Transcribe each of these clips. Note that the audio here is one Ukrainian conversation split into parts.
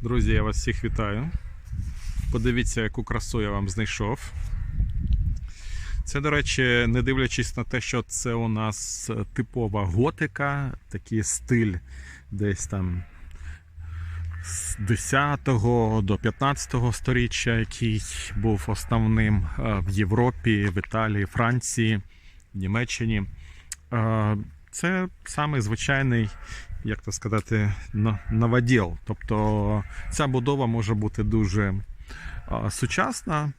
Друзі, я вас всіх вітаю. Подивіться, яку красу я вам знайшов. Це, до речі, не дивлячись на те, що це у нас типова готика, такий стиль десь там з 10 до 15 сторіччя, який був основним е, в Європі, в Італії, Франції, Німеччині. Це самий звичайний, як то сказати, новоділ. Тобто ця будова може бути дуже сучасна.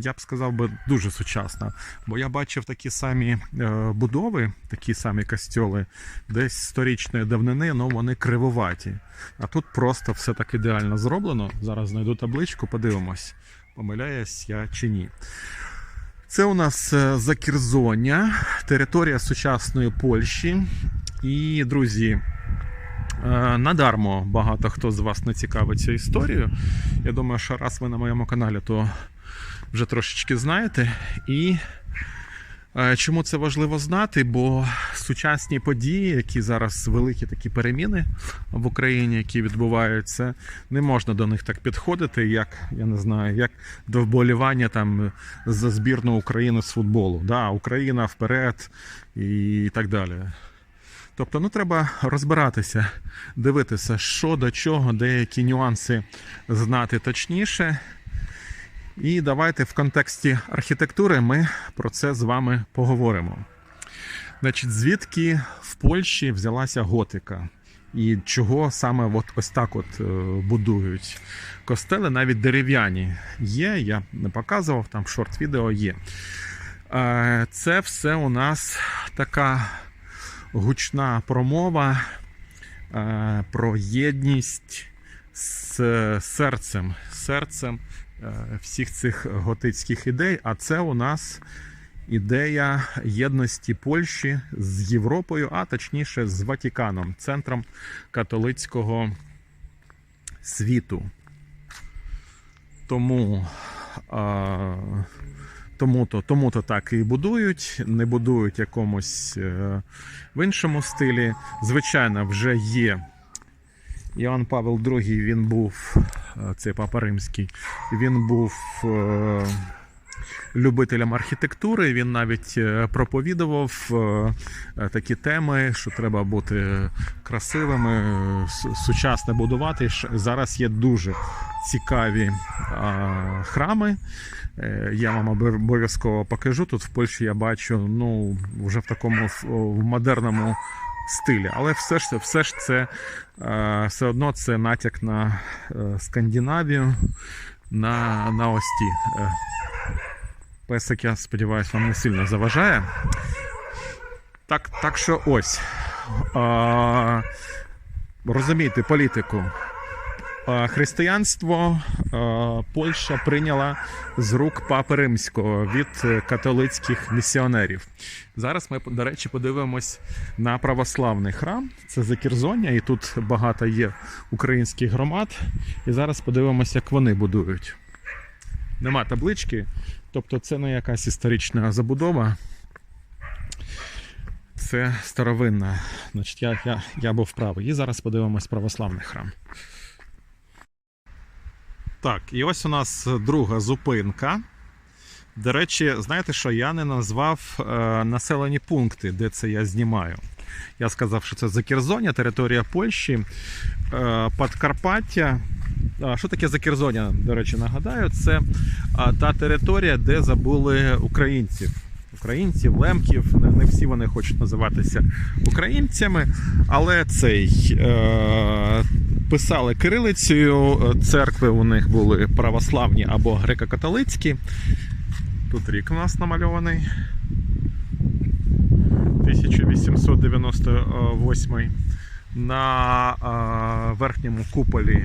Я б сказав би дуже сучасна. Бо я бачив такі самі е, будови, такі самі костьоли, десь сторічної давнини, але вони кривуваті. А тут просто все так ідеально зроблено. Зараз знайду табличку, подивимось, помиляюсь я чи ні. Це у нас е, Закірзоння, територія сучасної Польщі. І, друзі, е, надармо багато хто з вас не цікавиться історією. Я думаю, що раз ви на моєму каналі, то вже трошечки знаєте. І чому це важливо знати? Бо сучасні події, які зараз великі такі переміни в Україні, які відбуваються, не можна до них так підходити, як я не знаю, як до вболівання там за збірну України з футболу. Да, Україна вперед і так далі. Тобто, ну треба розбиратися, дивитися, що до чого, деякі нюанси знати точніше. І давайте в контексті архітектури ми про це з вами поговоримо. Значить, звідки в Польщі взялася готика? І чого саме от ось так от е, будують? Костели навіть дерев'яні є, я не показував, там шорт-відео є. Е, Це все у нас така гучна промова е, про єдність з серцем, серцем всіх цих готицьких ідей. А це у нас ідея єдності Польщі з Європою, а точніше з Ватіканом, центром католицького світу. Тому. е, тому-то, тому-то так і будують, не будують якомусь е, в іншому стилі. Звичайно, вже є Іоанн Павел II, він був, цей папа римський, він був е, любителем архітектури. Він навіть е, проповідував е, такі теми, що треба бути красивими, е, су- сучасно будувати. Зараз є дуже цікаві храми. Я вам обов'язково покажу. Тут в Польщі я бачу ну, вже в такому в модерному стилі. Але все ж, все ж це е, все одно це натяк на е, Скандинавію, на, на ось ті. Е, Песик, я сподіваюся, вам не сильно заважає. Так, так що ось. Розумійте політику. Християнство Польща прийняла з рук Папи Римського від католицьких місіонерів. Зараз ми, до речі, подивимось на православний храм. Це Закірзоння, і тут багато є українських громад. І зараз подивимося, як вони будують. Нема таблички, тобто це не якась історична забудова. Це старовинна. Значить, я, я, я був правий. І зараз подивимось православний храм. Так, і ось у нас друга зупинка. До речі, знаєте що, я не назвав е, населені пункти, де це я знімаю. Я сказав, що це Закірзоня, територія Польщі, е, Подкарпаття. Що таке Закірзоня, до речі, нагадаю, це та територія, де забули українців. Українців, лемків, не, всі вони хочуть називатися українцями, але цей е, писали кирилицею, е, церкви у них були православні або греко-католицькі. Тут рік у нас намальований. 1898. На е, верхньому куполі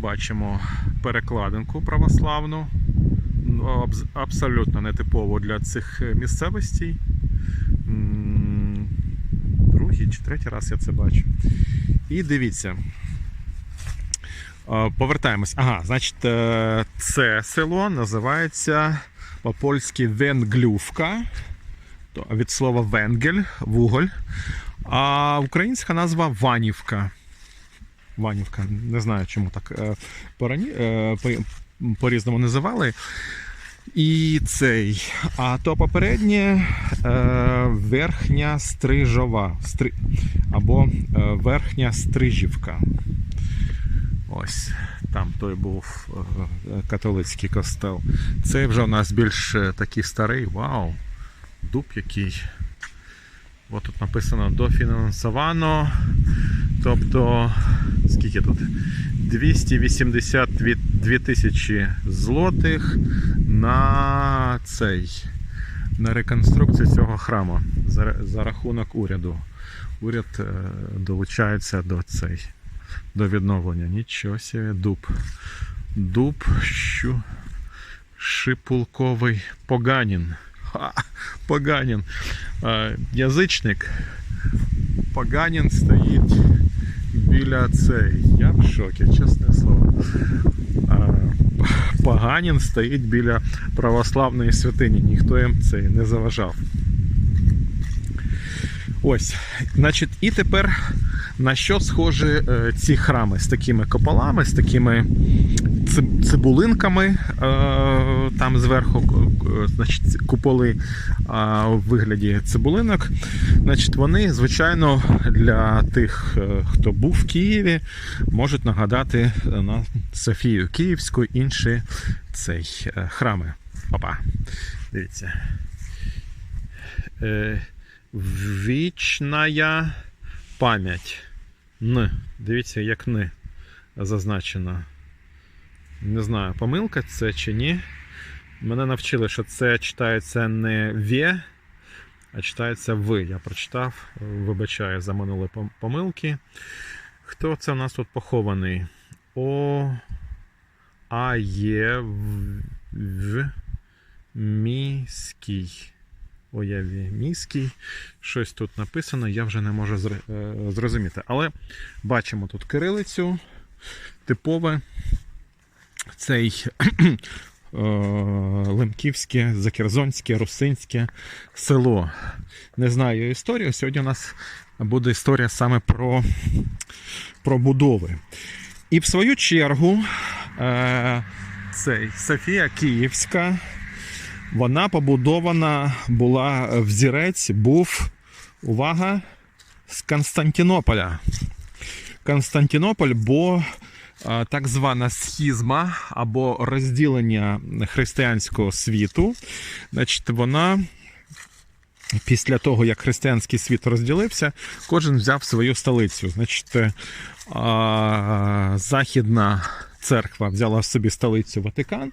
бачимо перекладинку православну. Ну, Абсолютно нетипово для цих місцевостей. Другий чи третій раз я це бачу. І дивіться. Е, Повертаємось. Ага, значить, е, це село називається по-польськи Венглювка. Від слова венгель, вуголь. А українська назва Ванівка. Ванівка. Не знаю, чому так е, по-різному називали. І цей. А то попереднє е, верхня стрижова. Стри, або е, верхня стрижівка. Ось там той був е, католицький костел. Цей вже у нас більш е, такий старий. Вау! Дуб який. От тут написано дофінансовано. Тобто, скільки тут? 282 тисячі злотих на цей. На реконструкцію цього храму за, за рахунок уряду. Уряд е, долучається до цей, до відновлення. Нічого собі, дуб. Дуб, що шипулковий поганін. Ха, поганін. Е, язичник. Поганін стоїть біля цей. Я в шокі, чесне слово. Паганін стоїть біля православної святині. Ніхто їм це не заважав. Ось, значить, і тепер на що схожі е, ці храми з такими копалами, з такими цибулинками е, там зверху, значить, куполи е, у вигляді цибулинок. Значить, вони, звичайно, для тих, е, хто був в Києві, можуть нагадати на Софію Київську інші цей храми. Опа, дивіться. Вічная пам'ять. Н. Дивіться, як Н зазначено. Не знаю, помилка це чи ні. Мене навчили, що це читається не «вє», а читається «ви». Я прочитав, вибачаю за минулі помилки. Хто це у нас тут похований? О. А є в, в міський. Ояві міський. Щось тут написано, я вже не можу е, зрозуміти. Але бачимо тут кирилицю, типове цей е, Лемківське, Закерзонське, Русинське село. Не знаю історію. Сьогодні у нас буде історія саме про, про будови. І в свою чергу е, цей Софія Київська. Вона побудована була взірець, був увага з Константинополя. Константинополь, бо так звана схізма або розділення християнського світу. Значить, вона після того, як християнський світ розділився, кожен взяв свою столицю. Значить, е, західна церква взяла собі столицю Ватикан,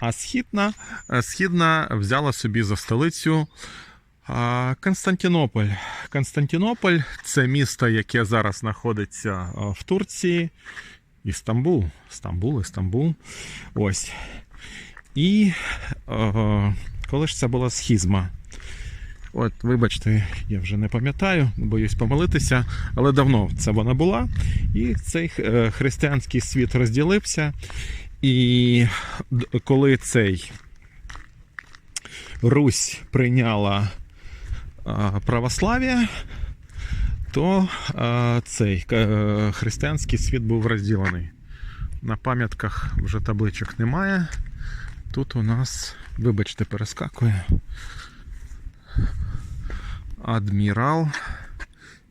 а східна, е, східна взяла собі за столицю Константинополь. Константинополь це місто, яке зараз знаходиться в Турції. Істамбул. Стамбул, Істамбул. Ось. І е, коли ж це була схізма? От, вибачте, я вже не пам'ятаю, боюсь помилитися, але давно це вона була. І цей е, християнський світ розділився. І коли цей Русь прийняла а, православ'я, то а, цей е, християнський світ був розділений. На пам'ятках вже табличок немає. Тут у нас, вибачте, перескакує. Адмірал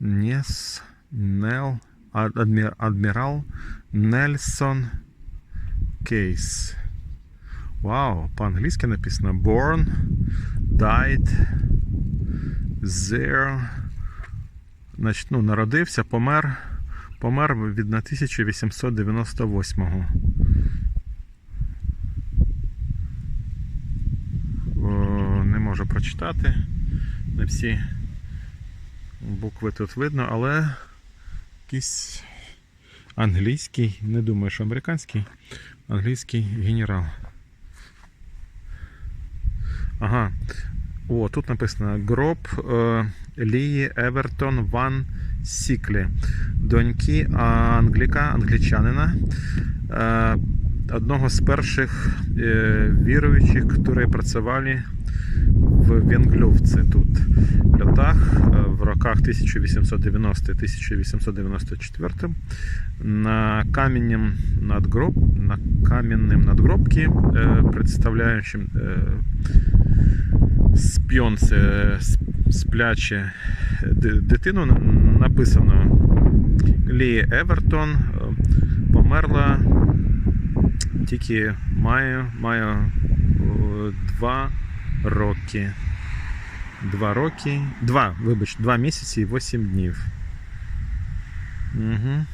Нес Нел Ад- адмі- Адмірал Нельсон Кейс. Вау, по-англійськи написано Born, Died, There. Значить, ну, народився, помер. Помер від 1898-го. Не можу прочитати. Не всі букви тут видно, але якийсь англійський, не думаю, що американський, англійський генерал. Ага. О, тут написано гроб е, Лії Евертон Ван Сіклі, доньки англіка, англічанина, е, одного з перших е, віруючих, які працювали в Венглювці тут. Льотах е, в роках 1890-1894 на каменном надгроб, на каменном надгробке, представляющем спьонце сп- спляче дитину, написано Лі Евертон е, померла тільки має, має о, два роки. Два роки. Два, вибач, два місяці і вісім днів. Угу.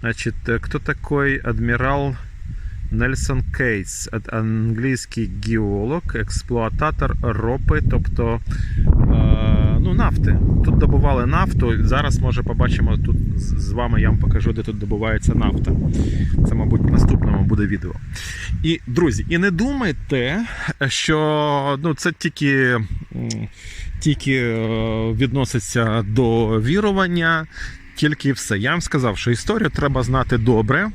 Значит, кто такой адмирал Нельсон Кейтс? Англійський геолог, експлуататор ропи, тобто е, ну, нафти. Тут добували нафту. Зараз, може, побачимо тут з вами, я вам покажу, де тут добувається нафта. Це, мабуть, в наступному буде відео. І, друзі, і не думайте, що ну, це тільки, тільки е, відноситься до вірування, тільки все. Я вам сказав, що історію треба знати добре.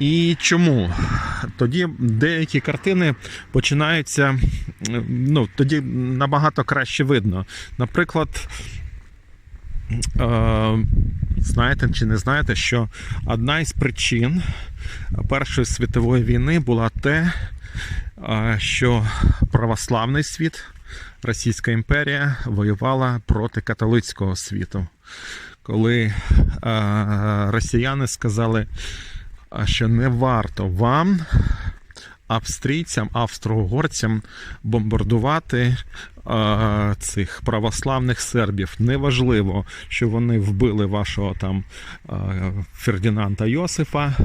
І чому? Тоді деякі картини починаються, ну, тоді набагато краще видно. Наприклад, е, знаєте чи не знаєте, що одна із причин Першої світової війни була те, що православний світ, Російська імперія воювала проти католицького світу. Коли е, росіяни сказали, що не варто вам, австрійцям, австро-угорцям бомбардувати е, цих православних сербів. Неважливо, що вони вбили вашого там е, Фердинанда Йосифа.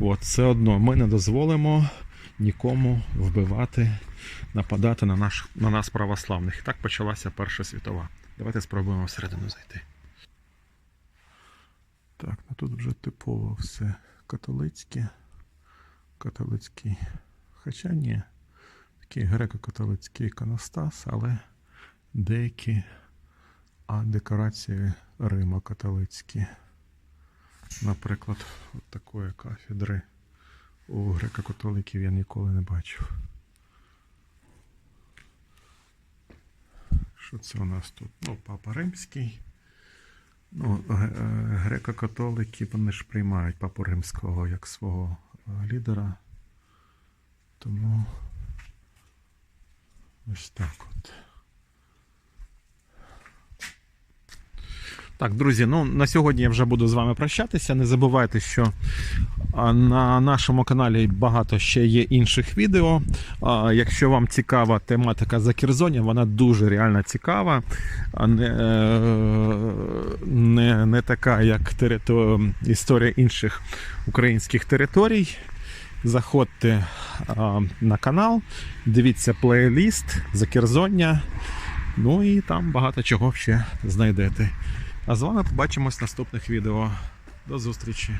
От, все одно ми не дозволимо нікому вбивати, нападати на, наш, на нас православних. І так почалася Перша світова. Давайте спробуємо всередину зайти. Так, ну тут вже типово все католицьке. Католицький. Хоча ні, такий греко-католицький іконостас, але деякі а декорації Римо-католицькі. Наприклад, от такої кафедри у греко-католиків я ніколи не бачив. Що це у нас тут? Ну, Папа Римський. Ну, е, греко-католики вони ж приймають папу римського як свого е, лідера. Тому ось так от. Так, друзі, ну на сьогодні я вже буду з вами прощатися. Не забувайте, що на нашому каналі багато ще є інших відео. Якщо вам цікава тематика Закерзоння, вона дуже реально цікава, не, е, не, не така, як територ... історія інших українських територій. Заходьте на канал, дивіться плейліст Закерзоння. Ну і там багато чого ще знайдете. А з вами побачимось в наступних відео. До зустрічі!